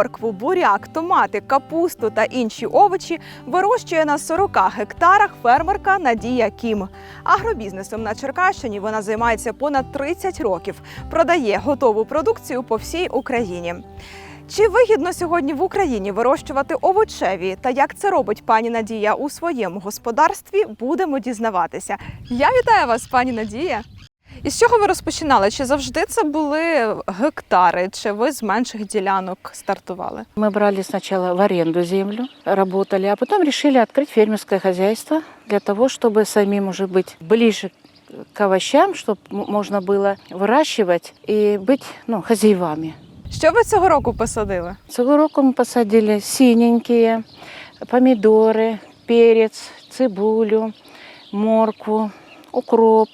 моркву, буряк, томати, капусту та інші овочі вирощує на 40 гектарах фермерка Надія Кім. Агробізнесом на Черкащині вона займається понад 30 років, продає готову продукцію по всій Україні. Чи вигідно сьогодні в Україні вирощувати овочеві та як це робить пані Надія у своєму господарстві? Будемо дізнаватися. Я вітаю вас, пані Надія. І з чого ви розпочинали? Чи завжди це були гектари, чи ви з менших ділянок стартували? Мы брали сначала в аренду землю, работали, а потом решили открыть фермерское хозяйство для того, чтобы самим уже быть ближе к овощам, чтобы можно было выращивать и быть ну, хозяевами. Що ви цього року посадили? Цього року мы посадили синенькие, помидоры, перец, цибулю, моркву, укроп,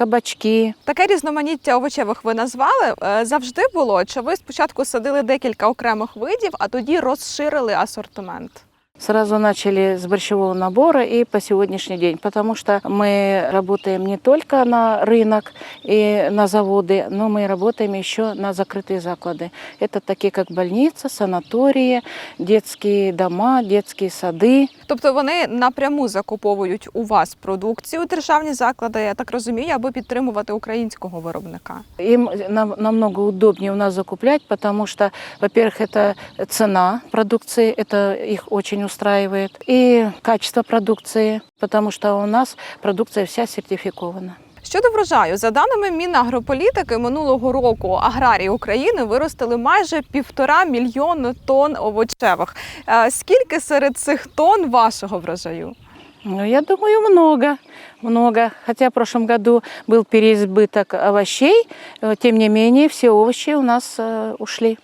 кабачки. Таке різноманіття овочевих ви назвали. Е, Завжди було? Чи ви спочатку садили декілька окремих видів, а тоді розширили асортимент? Сразу начали с борщевого набора и по сегодняшний день, потому что мы работаем не только на рынок и на заводы, но мы работаем еще на закрытые заклады. Это такие как больница, санатории, детские дома, детские сады. Тобто вони напряму закуповують у вас продукцію державні заклади, я так розумію, аби підтримувати українського виробника. Им нам- намного удобнее у нас закуплять, потому что, во-первых, это цена продукции, это их очень устраивает, и качество продукции, потому что у нас продукция вся сертификована. Щодо врожаю, за даними Мінагрополітики, минулого року аграрії України виростили майже півтора мільйони тонн овочевих. Е, Скільки серед цих тонн вашого врожаю? Ну, я думаю, много, много. Хотя в прошлом году был переизбыток овощей, э, тем не менее все овощи у нас э, ушли.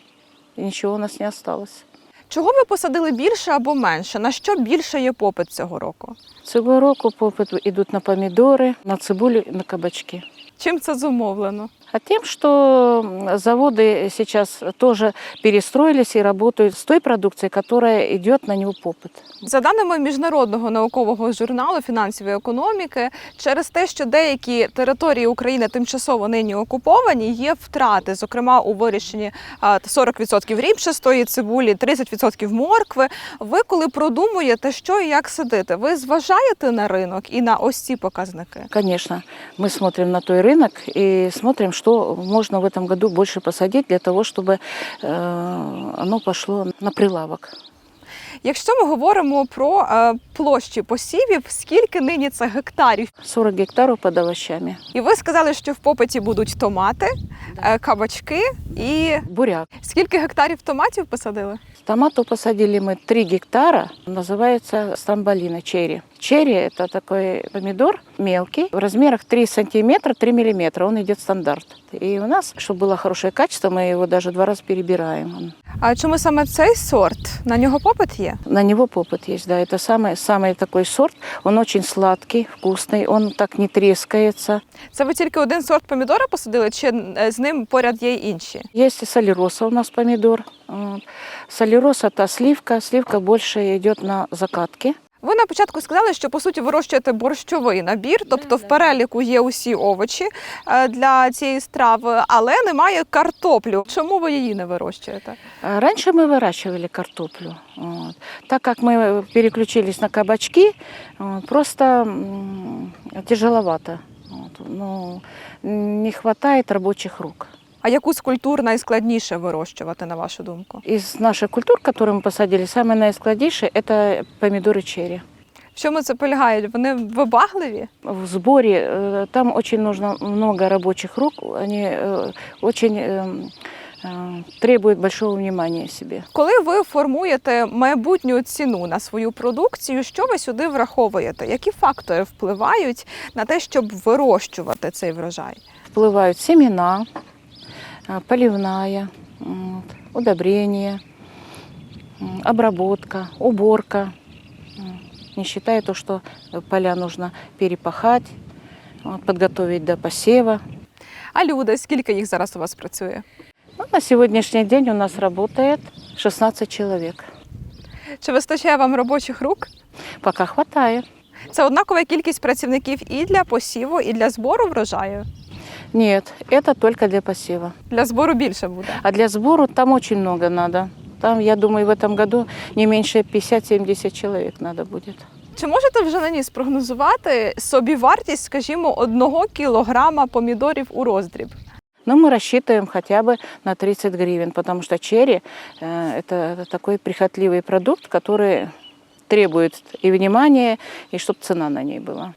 И Ничего у нас не осталось. Чого ви посадили більше або менше? На що більше є попит цього року? Цього року попит ідуть на помідори, на цибулю і на кабачки. Чим це зумовлено? А тем, что м, заводы сейчас тоже перестроились и работают с той продукцией, которая идет на него попыт. За даними міжнародного наукового журналу фінансової економіки, через те, що деякі території України тимчасово нині окуповані, є втрати, зокрема у вирішенні а, 40% ріпчастої цибулі, 30% моркви. Ви коли продумуєте, що і як садити, ви зважаєте на ринок і на ось ці показники? Конечно, мы смотрим на той рынок и смотрим, что можно в этом году больше посадить для того, чтобы э, оно пошло на прилавок. Якщо ми говоримо про е, площі посівів, скільки нині це гектарів? 40 гектаров под овощами. І ви сказали, що в попиті будуть томати, е, кабачки і Буряк. скільки гектарів томатів посадили? Томату посадили мы 3 гектара, называется стамболина, черри. Черри – это такой помидор мелкий, в размерах 3 сантиметра, 3 миллиметра, он идет стандарт. И у нас, чтобы было хорошее качество, мы его даже два раза перебираем. А чому саме цей сорт? На нього попит є? На него попыт есть, да, это самый, самый такой сорт, он очень сладкий, вкусный, он так не трескается. Це ви тільки один сорт помідора посадили, чи е, з ним поряд є й інші? Есть и солероса у нас помидор. Вот. Солероса – это сливка, сливка больше идет на закатки. Ви на початку сказали, що по суті вирощуєте борщовий набір, тобто в переліку є усі овочі е, для цієї страви, але немає картоплю. Чому ви її не вирощуєте? А Раньше мы выращивали картоплю. Вот. Так как мы переключились на кабачки, вот, просто м, тяжеловато. Вот. Ну, не хватает рабочих рук. А яку з культур найскладніше вирощувати, на вашу думку? Из наших культур, которые мы посадили, самое наискладнейшее – это помидоры черри. В чому це полягає? Вони вибагливі? В сборе э, там очень нужно много рабочих рук, они э, очень э, э, требуют большого внимания себе. Коли ви формуєте майбутню ціну на свою продукцію, що ви сюди враховуєте? Які фактори впливають на те, щоб вирощувати цей врожай? Вплывают семена, а, поливная, вот, удобрение, обработка, уборка. Не считая то, что поля нужно перепахать, вот, подготовить до посева. А люди, скільки їх зараз у вас працює? Ну, на сегодняшний день у нас работает 16 человек. Чи вистачає вам робочих рук? Пока хватает. Це однакова кількість працівників і для посіву, і для збору врожаю. Нет, это только для посева. Для збору більше буде. А для сбора там очень много надо. Там, я думаю, в этом году не меньше 50-70 человек надо будет. Чи можете вже нині спрогнозувати собі вартість, скажімо, одного кілограма помідорів у роздріб? Но мы рассчитываем хотя бы на 30 гривен, потому что черри э, это такой прихотливый продукт, который требует и внимания, и чтобы цена на ней была.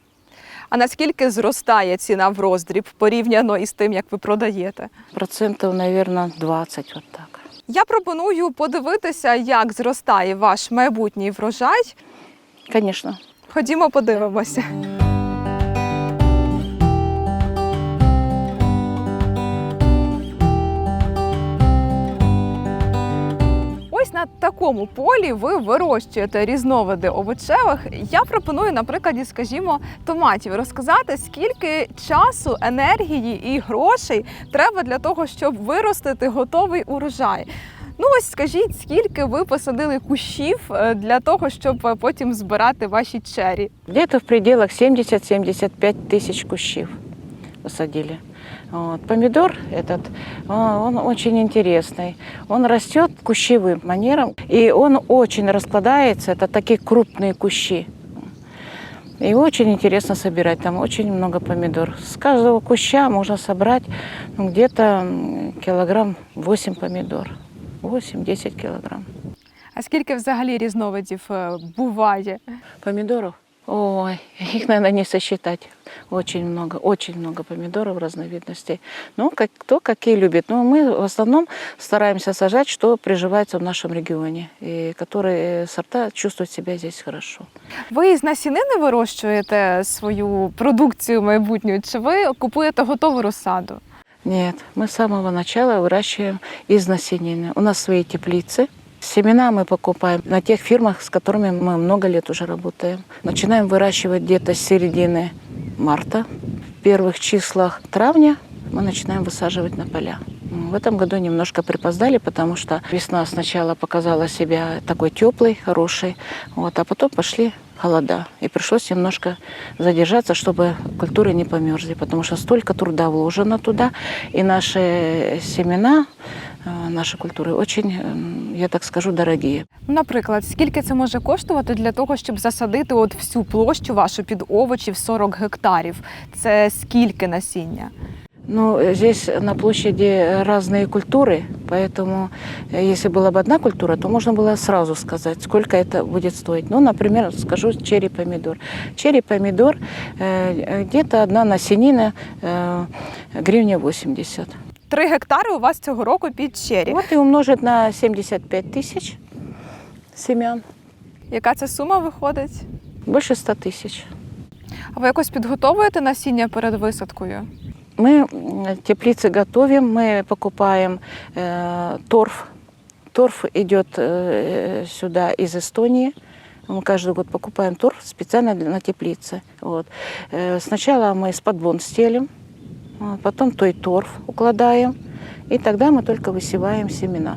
А наскільки зростає ціна в роздріб порівняно із тим, як ви продаєте? Процентов, мабуть, 20 от так. Я пропоную подивитися, як зростає ваш майбутній врожай. Звісно. Ходімо, подивимося. На такому полі ви вирощуєте різновиди овочевих. Я пропоную на прикладі, скажімо, томатів розказати, скільки часу, енергії і грошей треба для того, щоб виростити готовий урожай. Ну ось скажіть, скільки ви посадили кущів е, для того, щоб е, потім збирати ваші чері? Где-то в пределах 70-75 тысяч кущев посадили. Вот. Помидор этот, а, он очень интересный. Он растет кущевым манером, и он очень раскладается. Это такие крупные кущи. И очень интересно собирать. Там очень много помидор. С каждого куща можно собрать ну, где-то м, килограмм 8 помидор. 8-10 килограмм. А скільки взагалі різновидів е, буває? Помидоров? Ой, их, наверное, не сосчитать. Очень много, очень много помидоров разновидностей. Ну, как, кто какие любит. Но мы в основном стараемся сажать, что приживается в нашем регионе. И которые сорта чувствуют себя здесь хорошо. Ви із насінини вирощуєте свою продукцію майбутню, чи ви купуєте готову розсаду? Нет, мы с самого начала выращиваем из насенины. У нас свои теплицы. Семена мы покупаем на тех фирмах, с которыми мы много лет уже работаем. Начинаем выращивать где-то с середины марта. В первых числах травня мы начинаем высаживать на поля. М, В этом году немножко припоздали, потому что весна сначала показала себя такой теплой, хорошей, вот, а потом пошли холода. И пришлось немножко задержаться, чтобы культуры не померзли, потому что столько труда вложено туда, и наши семена, э, наши культуры очень, м, я так скажу, дорогие. Ну, Наприклад, скільки це може коштувати для того, щоб засадити от всю площу вашу під овочі в 40 гектарів? Це скільки насіння? Ну, э, здесь на площади разные культуры, поэтому э, если была бы одна культура, то можно было сразу сказать, сколько это будет стоить. Ну, например, скажу черри-помидор. Черри-помидор э, где-то одна насенина э, гривня 80. Три гектари у вас цього року під чері. Вот и умножить на 75 тысяч семян. Яка це сума виходить? Больше 100 тысяч. А ви якось підготовуєте насіння перед висадкою? Мы теплицы готовим, мы покупаем э, торф. Торф идет э, сюда из Эстонии. Мы каждый год покупаем торф специально для, на теплице. Вот. Э, сначала мы с подбон стелим, потом той торф укладаем, и тогда мы только высеваем семена.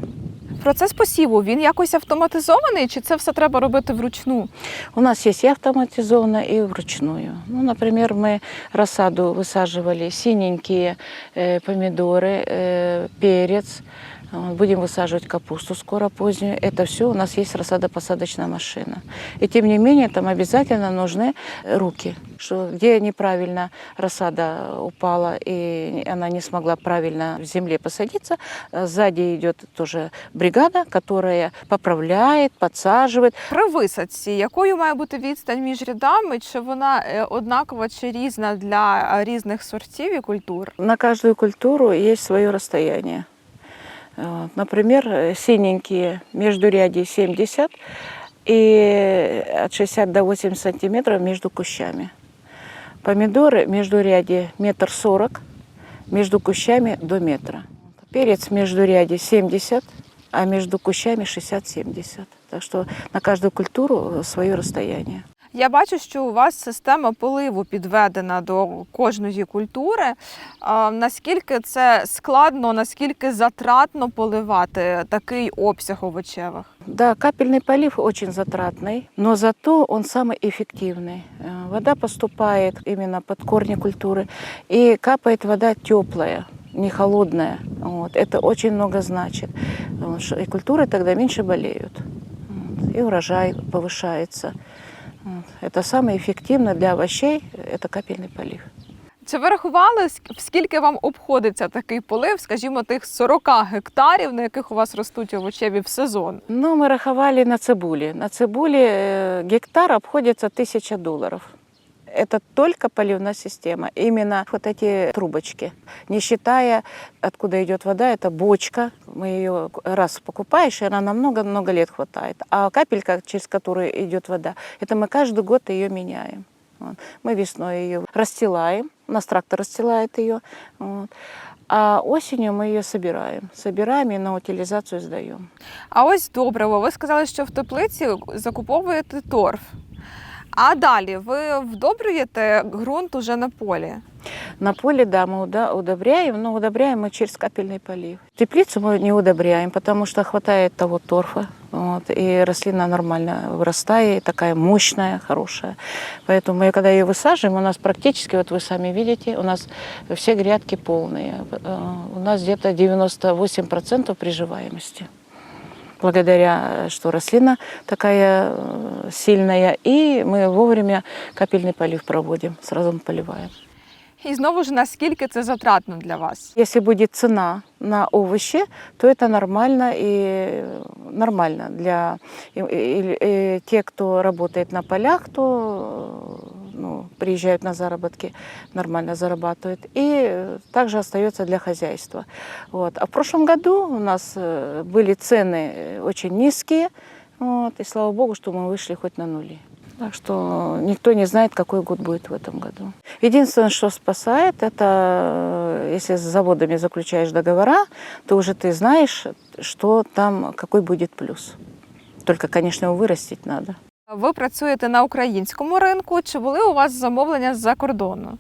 Процес посіву він якось автоматизований, чи це все треба робити вручну? У нас есть и автоматизованно, и вручную. Ну, например, мы рассаду высаживали синенькие э, помидоры, э, перец. Вот, Будем высаживать капусту скоро позднюю. Это все у нас есть рассадопосадочная машина. И тем не менее там обязательно нужны руки. Что где неправильно рассада упала и она не смогла правильно в земле посадиться, э, сзади идет тоже бригада, которая поправляет, подсаживает. При висадці, якою має бути відстань між рядами, чи вона е, однакова чи різна для е, різних сортів і культур? На каждую культуру есть свое расстояние. Вот, Например, э, синенькие междурядье 70 и от 60 до 80 сантиметров между кущами. Помидоры междурядье метр сорок, между кущами до метра. Перец междурядье 70, а между кущами 60-70. Так что на каждую культуру свое расстояние. Я бачу, що у вас система поливу підведена до кожної культури. А, наскільки це складно, наскільки затратно поливати такий обсяг овочевих? Да, капельный полив очень затратный, но зато он самый эффективный. Э, Вода поступает именно под корни культуры, и капает вода теплая, не холодная. Вот. Это очень много значит. Вот, что- И культуры тогда меньше болеют. Вот, И урожай повышается. Вот. Это самое эффективное для овощей – это капельный полив. Чи ви рахували, ск- скільки вам обходиться такий полив, скажімо, тих 40 гектарів, на яких у вас ростуть овочеві в сезон? Ну, мы раховали на цибуле. На цибуле э, гектар обходится 1000 долларов. Это только поливная система, именно вот эти трубочки. Не считая, откуда идет вода, это бочка. Мы ее раз покупаешь, и она на много-много лет хватает. А капелька, через которую идет вода, это мы каждый год ее меняем. Вот. Мы весной ее расстилаем, у нас трактор расстилает ее. Вот. А осенью мы ее собираем. Собираем и на утилизацию сдаем. А ось добриво. Ви сказали, що в теплиці закуповуєте торф. А далі ви вдобрюєте ґрунт уже на полі. На поле, да, мы уда- удобряем, но удобряем мы через капельный полив. Теплицу мы не удобряем, потому что хватает того торфа, вот, и рослина нормально вырастает, такая мощная, хорошая. Поэтому мы, когда ее высаживаем, у нас практически, вот вы сами видите, у нас все грядки полные. Э, У нас где-то 98% приживаемости. Благодаря, э, что рослина такая э, сильная, и мы вовремя капельный полив проводим, сразу мы поливаем. І знову ж наскільки це затратно для вас? Если будет цена на овощи, то это нормально и нормально для и, и- и те, кто работает на полях, то э, ну, приезжают на заработки, нормально зарабатывают. И э, также остается для хозяйства. Вот. А в прошлом году у нас э, были цены э, очень низкие, вот, и слава богу, что мы вышли хоть на нули. Так что никто не знает, какой год будет в этом году. Единственное, что спасает, это если с заводами заключаешь договора, то уже ты знаешь, что там, какой будет плюс. Только, конечно, его вырастить надо. Ви працюєте на українському ринку, чи були у вас замовлення з-за кордону?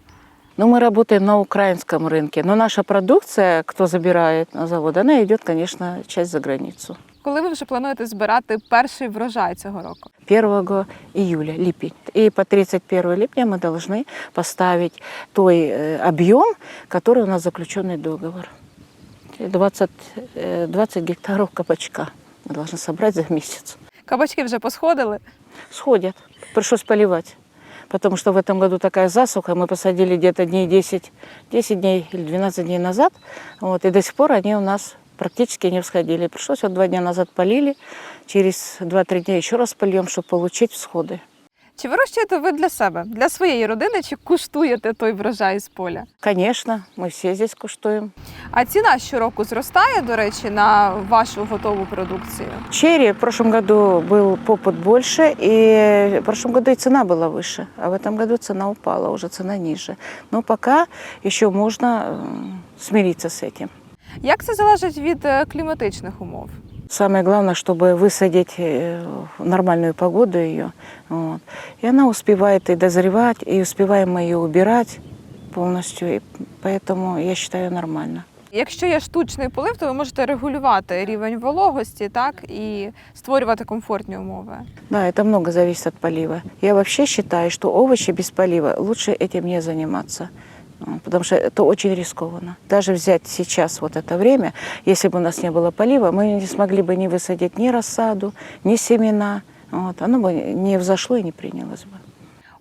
Но мы работаем на украинском рынке, но наша продукция, кто забирает на завод, она идет, конечно, часть за границу. Коли ви вже плануєте збирати перший врожай цього року? 1 июля, липень. И по 31 липня мы должны поставить той э, объем, который у нас заключенный договор. 20, э, 20 гектаров кабачка мы должны собрать за месяц. Кабачки вже посходили. Сходят. Пришлось поливать. Потому что в этом году такая засуха, мы посадили где-то дней 10, 10 дней или 12 дней назад, вот, и до сих пор они у нас практически не всходили. Пришлось вот два дня назад полили, через 2-3 дня еще раз польем, чтобы получить всходы. Чи вирощуєте ви для себе, для своєї родини, чи куштуєте той врожай з поля? Конечно, мы все здесь куштуем. А ціна щороку зростає, до речі, на вашу готову продукцію? Черри в прошлом году был попыт больше, и в прошлом году и цена была выше, а в этом году цена упала, уже цена ниже. Но пока еще можно э, смириться с этим. Як це залежить від е, кліматичних умов? Самое главное, чтобы высадить э, в нормальную погоду ее. Вот. И она успевает и дозревать, и успеваем мы ее убирать полностью. И поэтому я считаю нормально. Якщо є штучний полив, то ви можете регулювати рівень вологості, так і створювати комфортні умови. Да, это много зависит от полива. Я вообще считаю, что овощи без полива лучше этим не заниматься. Вот, Потому что это очень рискованно. Даже взять сейчас вот это время, если бы у нас не было полива, мы не смогли бы не высадить ни рассаду, ни семена. Вот, оно бы не взошло и не принялось бы.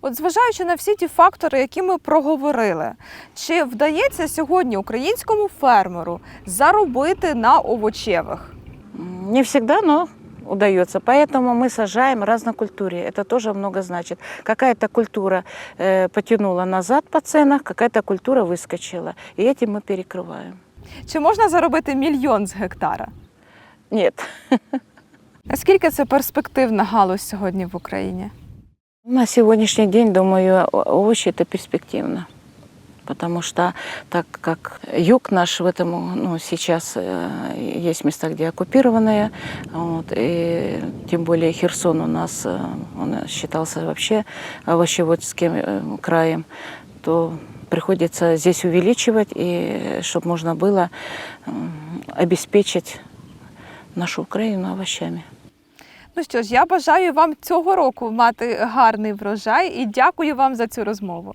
От зважаючи на всі ті фактори, які ми проговорили, чи вдається сьогодні українському фермеру заробити на овочевих? М, Не всегда, но удается. Поэтому мы сажаем разнокультурие. Это тоже много значит. Какая-то культура э, потянула назад по ценах, какая-то культура выскочила. И этим мы перекрываем. Чи можна заробити мільйон з гектара? Нет. Наскільки це перспективна галузь сьогодні в Україні? На сегодняшний день, думаю, о- овощи это перспективно. Потому что так как юг наш в этом, ну, сейчас э, есть места, где оккупированные, вот, и тем более Херсон у нас, э, он считался вообще овощеводским э, краем, то приходится здесь увеличивать, и чтобы можно было м, обеспечить нашу Украину овощами. Ну що ж, я бажаю вам цього року мати гарний врожай і дякую вам за цю розмову.